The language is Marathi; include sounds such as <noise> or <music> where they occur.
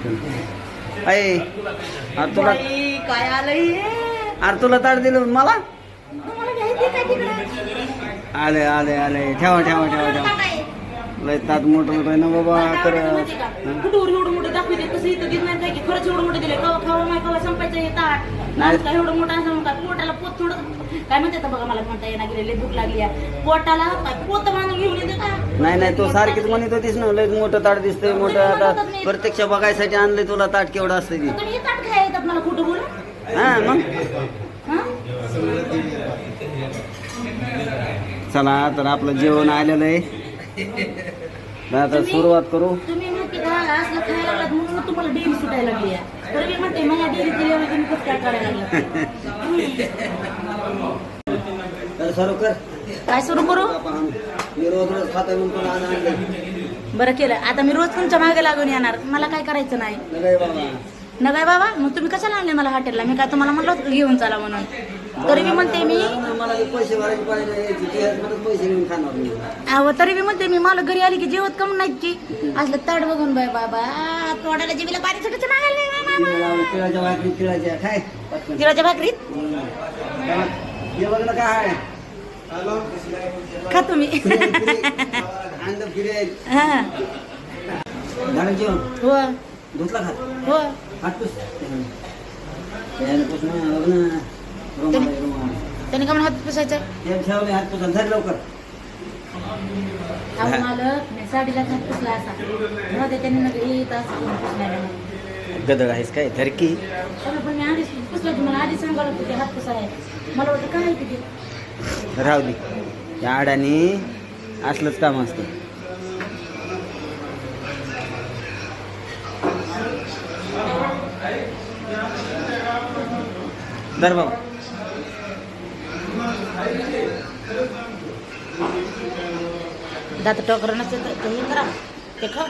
अय अरे तुला बाई, काय आलंय हे? अरे तुला ताट दिलं मला तुम्हाला घ्यायचंय काय तिकडं? आले आले आले ठेवा ठेवा ठेवा ठेवा काय? लय तात मोठं मोठं आहे ना बाबा काय का? कुठं एवढं मोठं दाखवते कसं इथं देत नाही काय की खरंच एवढं मोठं दिलंय कवा खावा नाही कवा संपायचं हे ताट नाही काय एवढं मोठं असं पोटाला पोत थोडं काय बघा मला म्हणता येणार गेलेले भूक लागली आहे. पोटाला काय पोत बांधून घेऊन येते नाही नाही तू सारखीच म्हणत होतीस ना लय मोठं ताट दिसतंय मोठं आता प्रत्यक्ष बघायसाठी आणलंय तुला ताट केवढं असतं ती. पण हे ताट खायला येतात मला खोटं बोलून हा मग? हा? चला तर आपलं जेवण आलेलं आहे. तर आता सुरुवात करू. तुम्ही म्हणते का असलं खायला लागलात म्हणून तुम्हाला डेअरी सुटायला लागली आहे. तर मी म्हणते माझ्या डेअरी दिल्यावर तुम्ही कसं काय करायला लागला? तर <laughs> सुरू कर. काय सुरू करू? मी रोज रोज खातोय म्हणून तुला आज आणलंय. बरं केलं. आता मी रोज तुमच्या मागे लागून येणार. मला काय करायचं नाही? नगाय बाबा. न काय बाबा मग तुम्ही कशाला आणले मला हॉटेलला? मी काय तुम्हाला म्हणलं होतं घेऊन चला म्हणून. तरी मी म्हणते मी मला ते पैसे भरायचे पाहिजे. तिथे मला पैसे घेऊन खाणार मी. अहो तरी मी म्हणते मी मला घरी आली की जेवत कम नाहीत की असलं ताट बघून बाय बाबा. तोडाला जीवीला पाणी सुटायचं मागायला नाही तिळाच्या भाकरी तिळाच्या काय. तिळाच्या भाकरीत? काय आहे. खा तुम्ही. हा. हो. धुतला खात हो. त्याने का म्हणून हात पुसायचं? हात पुसा धर लवकर. साडीला हात पुसला असा. त्याच्याने. गदळ आहेस काय? धरकी पण मी आधीच पुसलं तुम्हाला आधीच सांगावं लागतं ते हात पुसा आहे मला वाटतं काय तिथे? राहू दे. त्या आडाने असलंच काम असतं. धर बाबा. दात टोकर नसेल तर तुम्ही हे करा. ते खा.